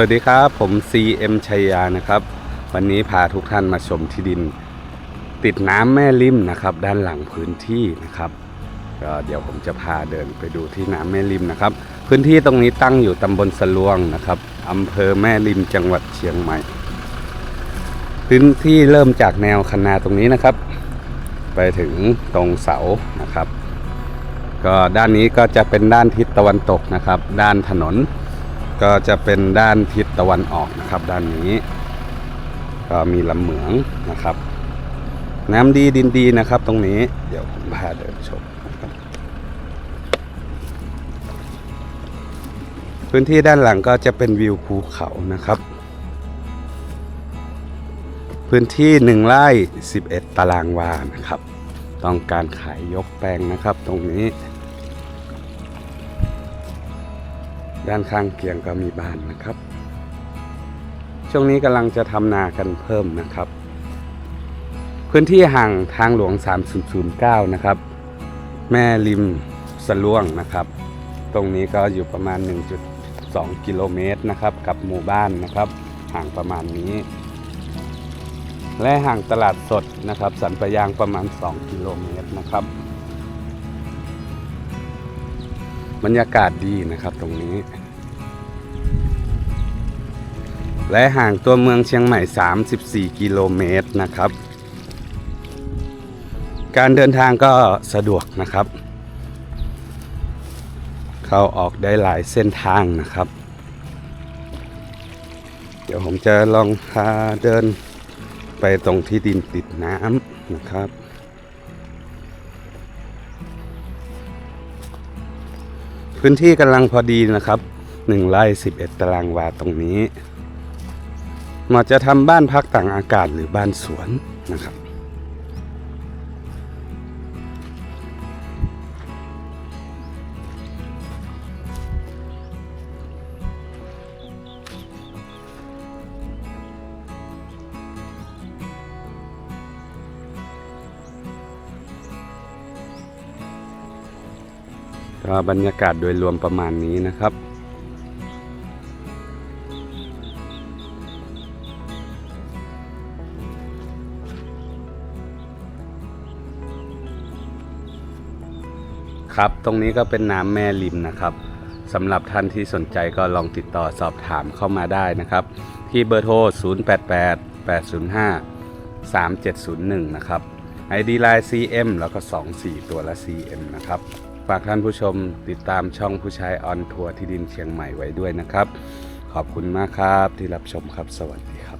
วัสดีครับ ผม CM ชัยยานะครับ วันนี้พาทุกท่านมาชมที่ดิน ติดน้ำแม่ริมนะครับ ด้านหลังพื้นที่นะครับก็เดี๋ยวผมจะพาเดินไปดูที่น้ำแม่ริมนะครับ พื้นที่ตรงนี้ตั้งอยู่ตำบลสลวงนะครับอำเภอแม่ริมจังหวัดเชียงใหม่ พื้นที่เริ่มจากแนวคันนาตรงนี้นะครับ ไปถึงตรงเสานะครับ ก็ด้านนี้ก็จะเป็นด้านทิศตะวันตกนะครับ ด้านถนน ก็จะเป็นด้านทิศตะวันออกนะครับ ด้านนี้ ก็มีลำเหมืองนะครับ น้ำดีดินดีนะครับ ตรงนี้เดี๋ยวผมพาเดินชมพื้นที่ด้านหลังก็จะเป็นวิวภูเขานะครับ พื้นที่หนึ่งไร่11 ตารางวานะครับ ต้องการขายยกแปลงนะครับตรงนี้ ด้านข้างเคียงก็มีบ้านนะครับ ช่วงนี้กำลังจะทำนากันเพิ่มนะครับ พื้นที่ห่างทางหลวง 3009 นะครับ แม่ริมสะล่วงนะครับ ตรงนี้ก็อยู่ประมาณ 1.2 กิโลเมตรนะครับ กับหมู่บ้านนะครับ ห่างประมาณนี้ และห่างตลาดสดนะครับ สันปะยางประมาณ 2 กิโลเมตรนะครับ บรรยากาศดีนะครับตรงนี้ และห่างตัวเมืองเชียงใหม่ 34 กิโลเมตรนะครับ การเดินทางก็สะดวกนะครับ เข้าออกได้หลายเส้นทางนะครับ เดี๋ยวผมจะลองพาเดินไปตรงที่ดินติดน้ำนะครับ พื้นที่กำลังพอดีนะครับ1ไร่11 ตารางวาตรงนี้เหมาะจะทำบ้านพักต่างอากาศหรือบ้านสวนนะครับ ก็บรรยากาศโดยรวมประมาณนี้นะครับครับ ตรงนี้ก็เป็นน้ำแม่ริมนะครับสำหรับท่านที่สนใจก็ลองติดต่อสอบถามเข้ามาได้นะครับ ที่เบอร์โทร 088 805 3701 นะครับ ID Line CM แล้วก็ 24 ตัวละ CM นะครับ ฝากท่านผู้ชมติดตามช่องผู้ชายออนทัวร์ที่ดินเชียงใหม่ไว้ด้วยนะครับ ขอบคุณมากครับที่รับชมครับสวัสดีครับ